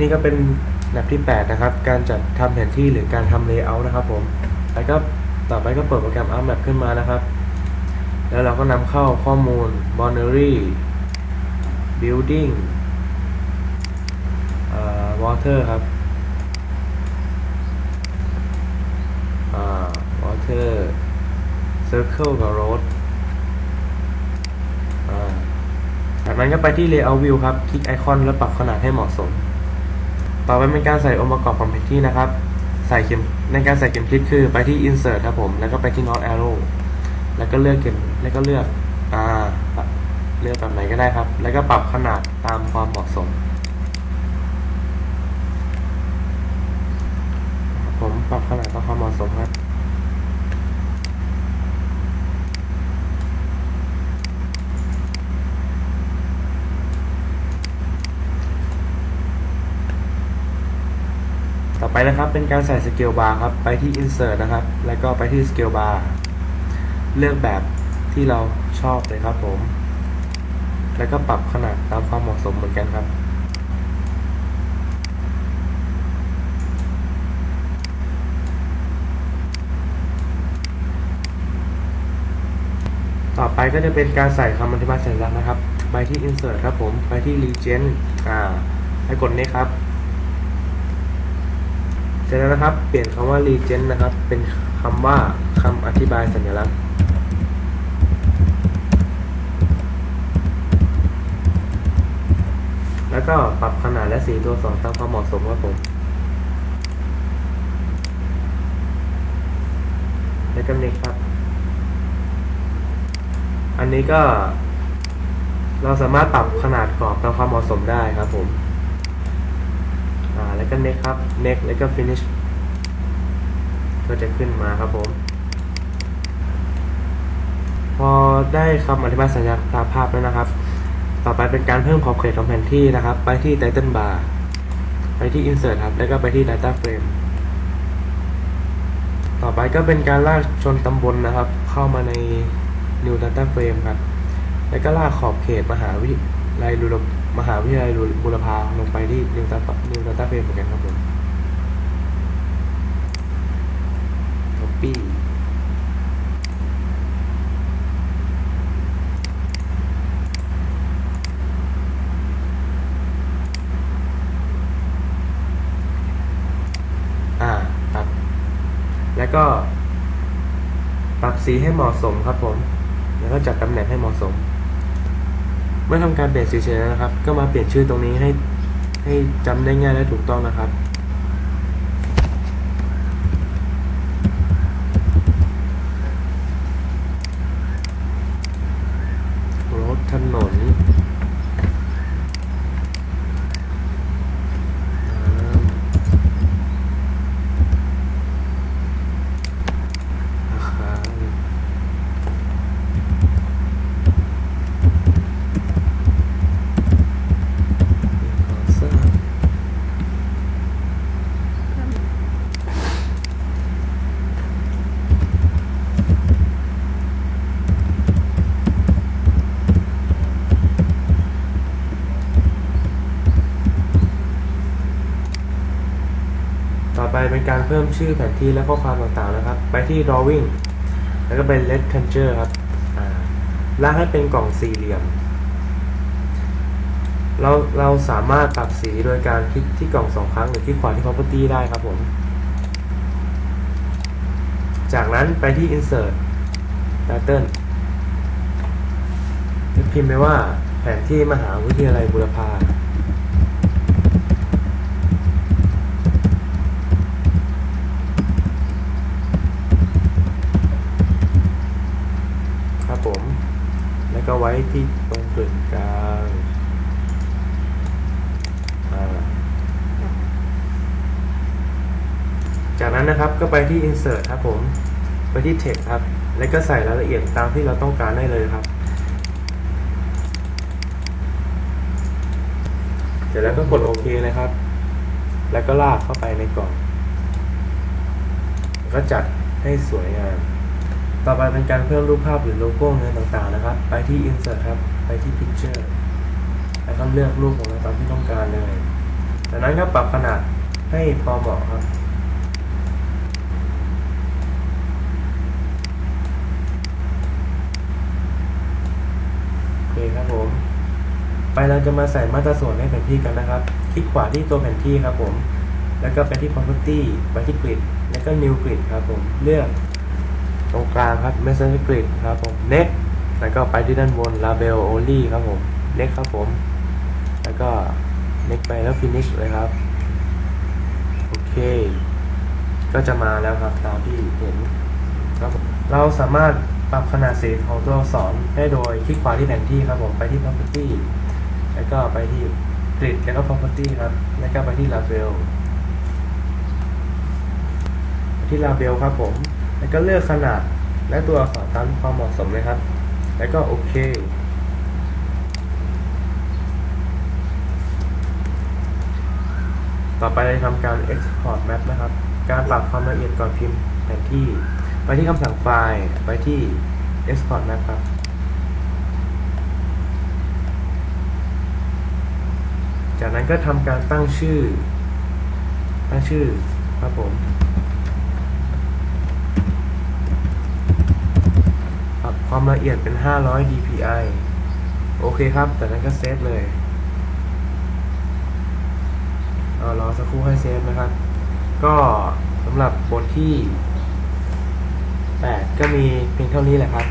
นี่ก็เป็นแลบที่ 8 นะครับ การจัดทำแผนที่หรือการทำเลเยอร์นะครับผมแล้วก็ต่อไปก็เปิดโปรแกรม Outmap ขึ้นมานะครับ แล้วเราก็นำเข้าข้อมูล boundary building อ่า water ครับอ่า water circle กับ road อ่าจากนั้นก็ไปที่ layout view ครับ คลิกไอคอนแล้วปรับขนาดให้เหมาะสม ต่อไปเป็นการใส่องค์ประกอบของแผนที่นะครับ ใส่เข็มในการใส่เข็มทิศคือไปที่ insert ครับผม แล้วก็ไปที่ north arrow แล้วก็เลือกเข็มแล้วก็เลือกอ่าปรับเลือกแบบไหนก็ได้ครับ แล้วก็ปรับขนาดตามความเหมาะสมผมปรับขนาดตามความเหมาะสมครับ ต่อไป นะครับ เป็นการใส่สเกลบาร์ครับ ไปที่ insert นะครับ แล้วก็ไปที่ scale bar เลือกแบบที่เราชอบเลยครับผม แล้วก็ปรับขนาดตามความเหมาะสมเหมือนกันครับ ต่อไปก็จะเป็นการใส่คำอธิบายสัญลักษณ์นะครับ ไปที่ insert ครับผม ไปที่ legend อ่า ให้กดนี้ครับ จแล้วนะครับ เปลี่ยนคำว่า legend นะครับ เป็นคำว่าคำอธิบายสัญลักษณ์ แล้วก็ปรับขนาดและสีตัวสอักษรตามความเหมาะสมครับผมแล้วก็นี้ครับ อันนี้ก็เราสามารถปรับขนาดกรอบตามความเหมาะสมได้ครับผม อ่าแล้วก็ next ครับ next แล้วก็ finish ก็จะขึ้นมาครับผม พอได้คำอธิบายสัญญาณตาภาพแล้วนะครับ ต่อไปเป็นการเพิ่มขอบเขตของแผนที่นะครับ ไปที่ title bar ไปที่ insert ครับ แล้วก็ไปที่ data frame ต่อไปก็เป็นการลากชนตำบลนะครับ เข้ามาใน new data frame ครับ แล้วก็ลากขอบเขตมหาวิทยาลัยบุร มหาวิทยาลัยบุรพาลงไปที่ new data new data frame เหมือนกันครับผม copy อ่าครับแล้วก็ปรับสีให้เหมาะสมครับผม แล้วก็จัดตำแหน่งให้เหมาะสม เมื่อทำการเปลี่ยนสีเสร็จแล้วนะครับ ก็มาเปลี่ยนชื่อตรงนี้ให้ให้จำได้ง่ายและถูกต้องนะครับ รถถนนน้ำอาคารก่อสร้าง ต่อไปเป็นการเพิ่มชื่อแผนที่และข้อความต่างๆนะครับ ไปที่ drawing แล้วก็เป็น rectangle ครับอ่าลากให้เป็นกล่องสี่เหลี่ยม เราเราสามารถปรับสีโดยการคลิกที่กล่องสองครั้งหรือคลิกขวาที่ property ได้ครับผม จากนั้นไปที่ insert pattern พิมพ์ไปว่าแผนที่มหาวิทยาลัยบุรพา ผม แล้วก็ไว้ที่ตรงกึ่งกลางจากนั้นนะครับก็ไปที่ insert ครับผม ไปที่ text ครับ แล้วก็ใส่รายละเอียดตามที่เราต้องการได้เลยครับ เสร็จแล้วก็กดโอเคเลยครับ แล้วก็ลากเข้าไปในกล่อง ก็จัดให้สวยงาม ต่อไปเป็นการเพิ่มรูปภาพหรือโลโก้เงินต่างๆนะครับ ไปที่ insert ครับ ไปที่ picture แล้วก็เลือกรูปของเราตามที่ต้องการเลย จากนั้นก็ปรับขนาดให้พอเหมาะครับ โอเคครับผม ไปเราจะมาใส่มาตราส่วนให้แผนที่กันนะครับ คลิกขวาที่ตัวแผนที่ครับผม แล้วก็ไปที่ property ไปที่ grid แล้วก็ new grid ครับผม เลือก ตรงกลางครับ messenger grid ครับผม next แล้วก็ไปที่ด้านบน label only ครับผม next ครับผม แล้วก็ next ไปแล้ว finish เลยครับ โอเค ก็จะมาแล้วครับตามที่เห็นครับผมเราสามารถปรับขนาดสีของตัวอักษรได้โดยคลิกขวาที่แผนที่ครับผมไปที่ property แล้วก็ไปที่ grid แล้วก็ property ครับ แล้วก็ไปที่ label ที่ label ครับผม แล้วก็เลือกขนาดและตัวอักษรตามความเหมาะสมเลยครับ แล้วก็โอเค ต่อไปเราจะทำการ export map นะครับ การปรับความละเอียดก่อนพิมพ์แผนที่ ไปที่คำสั่งไฟล์ ไปที่ export map ครับ จากนั้นก็ทำการตั้งชื่อ ตั้งชื่อครับผม รับความละเอียดเป็น 500 dpi โอเคครับ แต่นั้นก็เซฟเลยเอารอสักครู่ให้เซฟนะครับ ก็สำหรับบทที่ 8 ก็มีเพียงเท่านี้แหละครับ